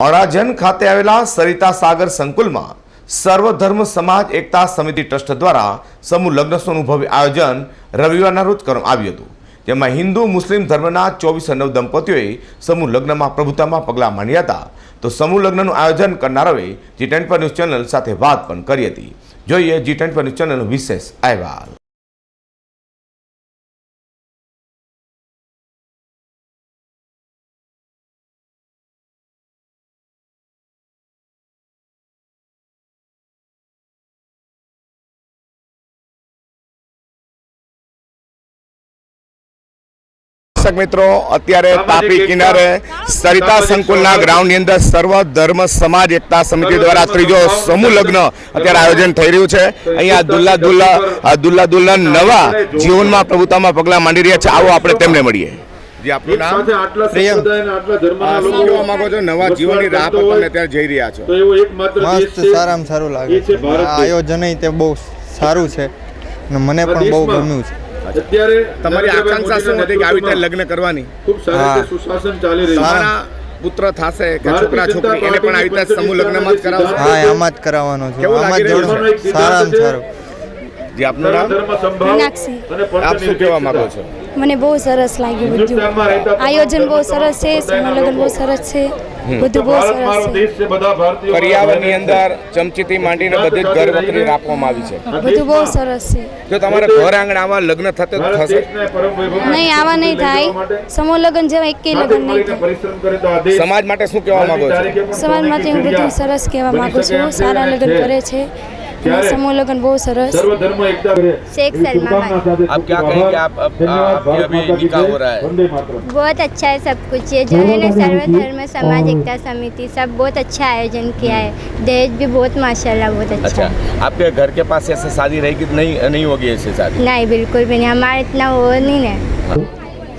અડાજણ ખાતે આવેલા સરિતા સાગર સંકુલમાં સર્વધર્મ સમાજ એકતા સમિતિ ટ્રસ્ટ દ્વારા સમૂહ લગ્નોનું ભવ્ય આયોજન રવિવારના રોજ કરવામાં આવ્યું હતું. જેમાં હિન્દુ, મુસ્લિમ ધર્મના ચોવીસ નવ દંપતીઓએ સમૂહ લગ્નમાં પ્રભુતામાં પગલાં માંડ્યા હતા. તો સમૂહ લગ્નનું આયોજન કરનારાઓએ જી ટેન પર ન્યૂઝ ચેનલ સાથે વાત પણ કરી હતી. જોઈએ જી ટેન ન્યૂઝ ચેનલનો વિશેષ અહેવાલ. દર્શક મિત્રો અત્યારે તાપી કિનારે સરિતા સંકુલના ગ્રાઉન્ડની અંદર સર્વ ધર્મ સમાજ એકતા સમિતિ દ્વારા ત્રીજો સમૂહ લગ્ન અત્યારે આયોજન થઈ રહ્યું છે. અહીંયા દુલ્લા દુલ્લા દુલ્લા દુલ્લા નવા જીવનમાં પ્રભુતામાં પગલાં માંડી રહ્યા છે. આવો આપણે તેમને મળીએ. જી આપણું નામ? સાથે આટલા પ્રિયમ. સંપ્રદાય અને આટલા ધર્મના આ શું માંગો છો? નવા જીવનની રાહ પર તમે અત્યારે જઈ રહ્યા છો. તો એવો એકમાત્ર દેશ મસ્ત સારામાં સારું લાગે છે. આયોજન તે બહુ સારું છે. અને મને પણ બહુ ગમ્યું છે. અત્યારે તમારી આકાંક્ષા શું હતી કે આવી રીતે લગ્ન કરવાની? ખૂબ સારી રીતે સુશાસન ચાલી રહ્યું છે. તમારા પુત્ર થશે કે છોકરા છોકરી એને પણ આવી રીતે સમૂહ લગ્નમાં જ કરાવશો? હા આમાં જ કરાવવાનો છે. આમાં જ? સારામાં સારું. જી આપનું નામ મીનાક્ષી. આપ શું કહેવા માંગો છો? મને બહુ સરસ લાગ્યું બધું. આયોજન બહુ સરસ છે સમલગ્ન બહુ સરસ છે બધું બહુ સરસ છે. કરિયાવરની અંદર ચમચીથી માંડીને બધી જ ઘર વખરી રાખવામાં આવી છે. બધું બહુ સરસ છે. જો તમારે ઘર આંગણામાં લગ્ન થતો તો થશે. નહીં આવા નહીં થાય. સમૂહ લગ્ન જેવા એકેય લગ્ન નહીં થાય. સમાજ માટે શું કહેવા માંગો છો? સમાજ માટે હું બધું સરસ કહેવા માંગુ છું. સારા લગ્ન કરે છે. સમૂહ લગ્ન બહુ સરસ सर्व धर्म एकता करे शेख सलमा खान। आप क्या कहेंगे? आप- आप- आपके अभी निकाह हो रहा है। वंदे मातरम बहुत अच्छा है सब कुछ ये जो है ना सर्व धर्म समाज एकता समिति सब बहुत अच्छा आयोजन किया है दहेज भी बहुत माशाल्लाह बहुत अच्छा, अच्छा है आपके घर के पास ऐसे शादी रहेगी तो नहीं नहीं होगी ऐसी शादी नहीं बिल्कुल भी नहीं हमारा इतना वो नहीं है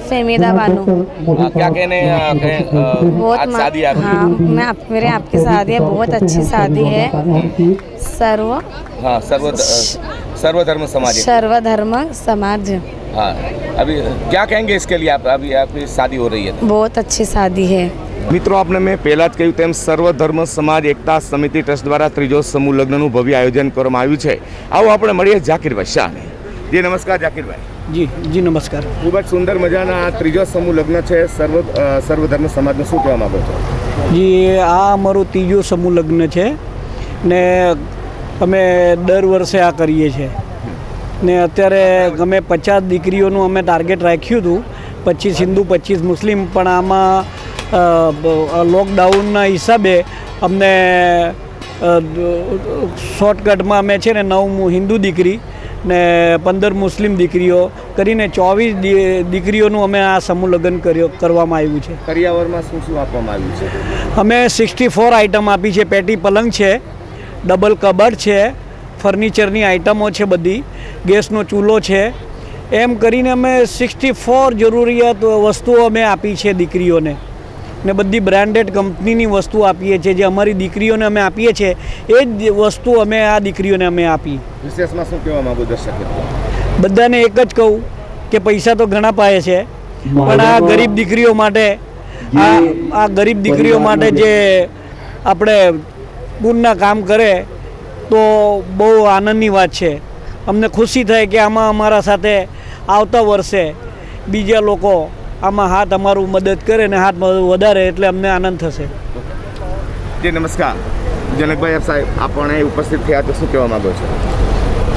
फहमीदा बानो आ, क्या कहने आ, कहें, आ, बहुत आज मा- शादी आपकी हाँ मैं आप, मेरे आपकी शादी है बहुत अच्छी शादी है सर्व हाँ सर्व सर्वधर्म समाज सर्वधर्म समाज हाँ अभी क्या कहेंगे इसके लिए आप अभी आपकी शादी हो रही है बहुत अच्छी शादी है મિત્રો આપણે મેં પહેલાં જ કહ્યું તેમ સર્વધર્મ સમાજ એકતા સમિતિ ટ્રસ્ટ દ્વારા ત્રીજો સમૂહ લગ્નનું ભવ્ય આયોજન કરવામાં આવ્યું છે આવો આપણે મળીએ જાકીરભાઈ શાહને જી નમસ્કાર જાકીરભાઈ જી જી નમસ્કાર. ખૂબ જ સુંદર મજાના આ ત્રીજો સમૂહ લગ્ન છે. સર્વ સર્વધર્મ સમાજને શું કહેવા માગો છો? જી આ અમારું ત્રીજો સમૂહ લગ્ન છે ને અમે દર વર્ષે આ કરીએ છીએ ને અત્યારે અમે પચાસ દીકરીઓનું અમે ટાર્ગેટ રાખ્યું હતું. પચીસ હિન્દુ પચીસ મુસ્લિમ પણ આમાં લોકડાઉનના હિસાબે અમને શોર્ટકટમાં અમે છે ને નવ હિન્દુ દીકરી ને પંદર મુસ્લિમ દીકરીઓ કરીને ચોવીસ દીકરીઓનું અમે આ સમૂહ લગ્ન કર્યો કરવામાં આવ્યું છે. કરિયાવરમાં શું શું આપવામાં આવ્યું છે? અમે સિક્સટી ફોર આઇટમ આપી છે. પેટી પલંગ છે ડબલ કબર છે ફર્નિચરની આઇટમો છે બધી ગેસનો ચૂલો છે. એમ કરીને અમે સિક્સટી ફોર જરૂરિયાત વસ્તુઓ અમે આપી છે દીકરીઓને. ને બધી બ્રાન્ડેડ કંપનીની વસ્તુ આપીએ છીએ જે અમારી દીકરીઓને અમે આપીએ છીએ એ જ વસ્તુ અમે આ દીકરીઓને અમે આપી. વિશેષમાં શું કહેવા માંગુ દર્શક બધાને એક જ કહું કે પૈસા તો ઘણા પાયે છે પણ આ ગરીબ દીકરીઓ માટે આ આ ગરીબ દીકરીઓ માટે જે આપણે પૂરના કામ કરે તો બહુ આનંદની વાત છે. અમને ખુશી થાય કે આમાં અમારા સાથે આવતા વર્ષે બીજા લોકો આમાં હાથ અમારું મદદ કરે ને હાથ વધારે એટલે અમને આનંદ થશે. જી નમસ્કાર. જનકભાઈ આપ સાહેબ આપણે ઉપસ્થિત થયા તો શું કહેવા માગો છો?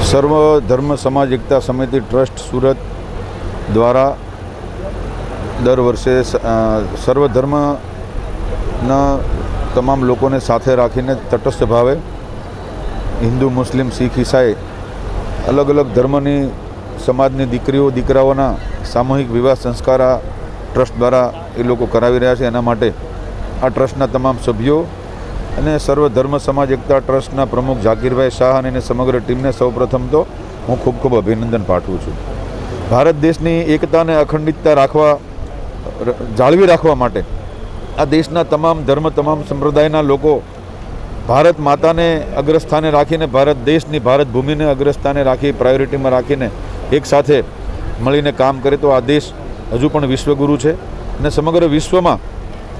સર્વ ધર્મ સમાજ એકતા સમિતિ ટ્રસ્ટ સુરત દ્વારા દર વર્ષે સર્વ ધર્મના તમામ લોકોને સાથે રાખીને તટસ્થ ભાવે હિન્દુ મુસ્લિમ શીખ ઈસાઈ અલગ અલગ ધર્મની સમાજની દીકરીઓ, દીકરાઓના સામૂહિક વિવાહ સંસ્કાર આ ટ્રસ્ટ દ્વારા એ લોકો કરાવી રહ્યા છે. એના માટે આ ટ્રસ્ટના તમામ સભ્યો અને સર્વ ધર્મ, સમાજ, એકતા ટ્રસ્ટના પ્રમુખ ઝાકીરભાઈ શાહ અને સમગ્ર ટીમને સૌપ્રથમ તો હું ખૂબ ખૂબ અભિનંદન પાઠવું છું. ભારત દેશની એકતા અને અખંડિતતા રાખવા જાળવી રાખવા માટે આ દેશના તમામ ધર્મ, તમામ સંપ્રદાયના લોકો ભારત માતાને અગ્રસ્થાને રાખીને, ભારત દેશની ભારત ભૂમિને અગ્રસ્થાને રાખી પ્રાયોરિટીમાં રાખીને એક સાથે મળીને કામ કરે તો આ દેશ હજુ પણ વિશ્વગુરુ છે. અને સમગ્ર વિશ્વમાં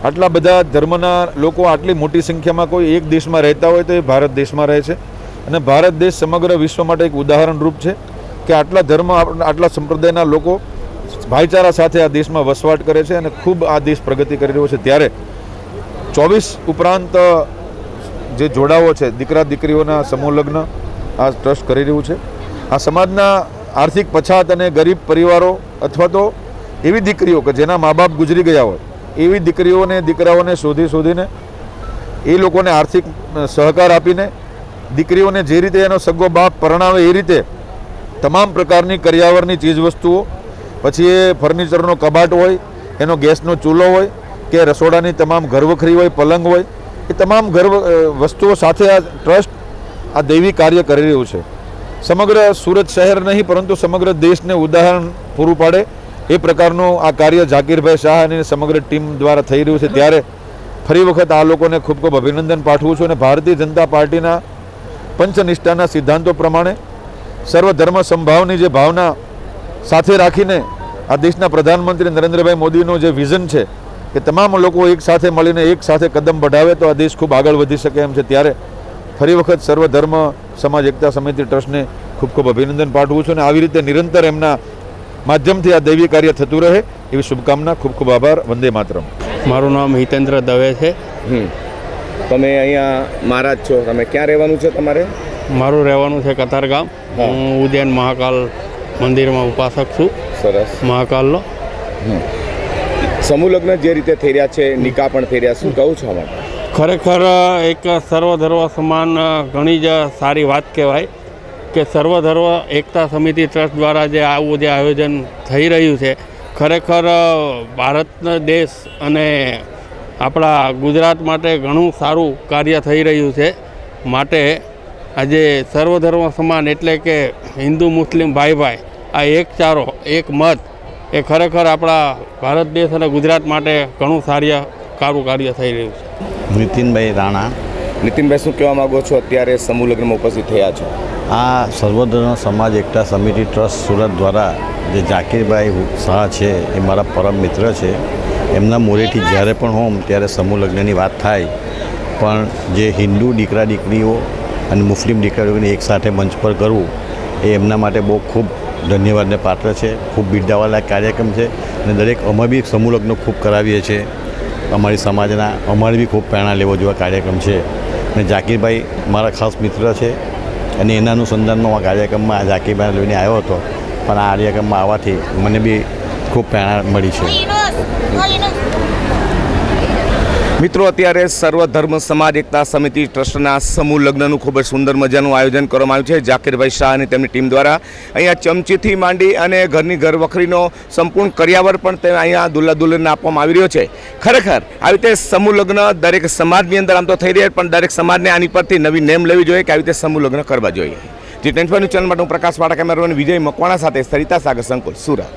આટલા બધા ધર્મના લોકો આટલી મોટી સંખ્યામાં કોઈ એક દેશમાં રહેતા હોય તો એ ભારત દેશમાં રહે છે. અને ભારત દેશ સમગ્ર વિશ્વ માટે એક ઉદાહરણરૂપ છે કે આટલા ધર્મ, આટલા સંપ્રદાયના લોકો ભાઈચારા સાથે આ દેશમાં વસવાટ કરે છે અને ખૂબ આ દેશ પ્રગતિ કરી રહ્યો છે. ત્યારે ચોવીસ ઉપરાંત જે જોડાઓ છે દીકરા દીકરીઓના સમૂહ લગ્ન આ ટ્રસ્ટ કરી રહ્યું છે. આ સમાજના આર્થિક પછાત અને ગરીબ પરિવારો અથવા તો એવી દીકરીઓ કે જેના મા બાપ ગુજરી ગયા હોય, એવી દીકરીઓને દીકરાઓને શોધી શોધીને એ લોકોને આર્થિક સહકાર આપીને દીકરીઓને જે રીતે એનો સગો બાપ પરણાવે એ રીતે તમામ પ્રકારની કરિયાવરની ચીજવસ્તુઓ, પછી એ ફર્નિચરનો કબાટ હોય, એનો ગેસનો ચૂલો હોય, કે રસોડાની તમામ ઘરવખરી હોય, પલંગ હોય, એ તમામ ઘર વસ્તુઓ સાથે આ ટ્રસ્ટ આ દૈવી કાર્ય કરી રહ્યું છે. સમગ્ર સુરત શહેર નહીં, પરંતુ સમગ્ર દેશને ઉદાહરણ પૂરું પાડે. એ પ્રકારનું આ કાર્ય ઝાકીરભાઈ શાહ અને સમગ્ર ટીમ દ્વારા થઈ રહ્યું છે. ત્યારે ફરી વખત આ લોકોને ખૂબ ખૂબ અભિનંદન પાઠવું છું અને ભારતીય જનતા પાર્ટીના પંચનિષ્ઠાના સિદ્ધાંતો પ્રમાણે સર્વધર્મ સંભાવની જે ભાવના સાથે રાખીને આ દેશના પ્રધાનમંત્રી નરેન્દ્રભાઈ મોદીનું જે વિઝન છે કે તમામ લોકો એક સાથે મળીને એક સાથે કદમ બઢાવે તો આ દેશ ખૂબ આગળ વધી શકે એમ છે. ત્યારે ફરી વખત સર્વધર્મ સમાજ એકતા સમિતિ ટ્રસ્ટને ખૂબ ખૂબ અભિનંદન પાઠવું છું અને આવી રીતે નિરંતર એમના માધ્યમથી આ દૈવી કાર્ય થતું રહે એવી શુભકામના ખૂબ ખૂબ આભાર વંદે માતરમ. મારું નામ હિતેન્દ્ર દવે છે. તમે અહીંયા મહારાજ છો. તમે ક્યાં રહેવાનું છે તમારે? મારું રહેવાનું છે કતારગામ ગામ. હું. ઉદયન મહાકાલ મંદિરમાં ઉપાસક છું. સરસ. મહાકાલનો. સમૂહ લગ્ન જે રીતે થઈ રહ્યા છે નિકાહ પણ થઈ રહ્યા શું કહું છું આમાં? ખરેખર એક સર્વધર્મ સમાન ઘણી જ સારી વાત કહેવાય કે સર્વધર્મ એકતા સમિતિ ટ્રસ્ટ દ્વારા જે આવું જે આયોજન થઈ રહ્યું છે, ખરેખર ભારતનો દેશ અને આપણા ગુજરાત માટે ઘણું સારું કાર્ય થઈ રહ્યું છે. માટે આજે સર્વધર્મ સમાન એટલે કે હિન્દુ, મુસ્લિમ ભાઈ ભાઈ આ એક ચારો, એક મત, એ ખરેખર આપણા ભારત દેશ અને ગુજરાત માટે ઘણું સારું કાર્ય થઈ રહ્યું છે. નીતિનભાઈ રાણા. નીતિનભાઈ શું કહેવા માંગો છો? અત્યારે સમૂહ લગ્નમાં ઉપસ્થિત થયા છો. આ સર્વધર્મ સમાજ એકતા સમિતિ ટ્રસ્ટ સુરત દ્વારા જે ઝાકીરભાઈ શાહ છે એ મારા પરમ મિત્ર છે. એમના મોરેથી જ્યારે પણ હોમ ત્યારે સમૂહ લગ્નની વાત થાય. પણ જે હિન્દુ દીકરા દીકરીઓ અને મુસ્લિમ દીકરીઓને એકસાથે મંચ પર કરવું એ એમના માટે બહુ ખૂબ ધન્યવાદને પાત્ર છે. ખૂબ બિરદાવાલાયક કાર્યક્રમ છે. અને દરેક અમે બી સમૂહ લગ્ન ખૂબ કરાવીએ છીએ. અમારી સમાજના અમારે બી ખૂબ પ્રેરણા લેવો જેવા કાર્યક્રમ છે. અને ઝાકીરભાઈ મારા ખાસ મિત્ર છે. અને એના અનુસંધાનમાં આ કાર્યક્રમમાં ઝાકીરભાઈને લઈને આવ્યો હતો. પણ આ કાર્યક્રમમાં આવવાથી મને બી ખૂબ પ્રેરણા મળી છે. મિત્રો, અત્યારે સર્વધર્મ સમાજ એકતા સમિતિ ટ્રસ્ટના સમૂહ લગ્નનું ખૂબ જ સુંદર મજાનું આયોજન કરવામાં આવ્યું છે. ઝાકીરભાઈ શાહ અને તેમની ટીમ દ્વારા અહીંયા ચમચીથી માંડી અને ઘરની ઘર વખરીનો સંપૂર્ણ કર્યાવર પણ તે અહીંયા દુલ્લા દુલ્હનને આપવામાં આવી રહ્યો છે. ખરેખર, આવી રીતે સમૂહ લગ્ન દરેક સમાજની અંદર આમ તો થઈ રહ્યા પણ દરેક સમાજને આની પરથી નવી નેમ લેવી જોઈએ કે આવી રીતે સમૂહ લગ્ન કરવા જોઈએ. જી, ટેન્શન ચેનલ માટે હું પ્રકાશ વાડા કેમેરામેન વિજય મકવાણા સાથે સરિતા સાગર સંકુલ, સુરત.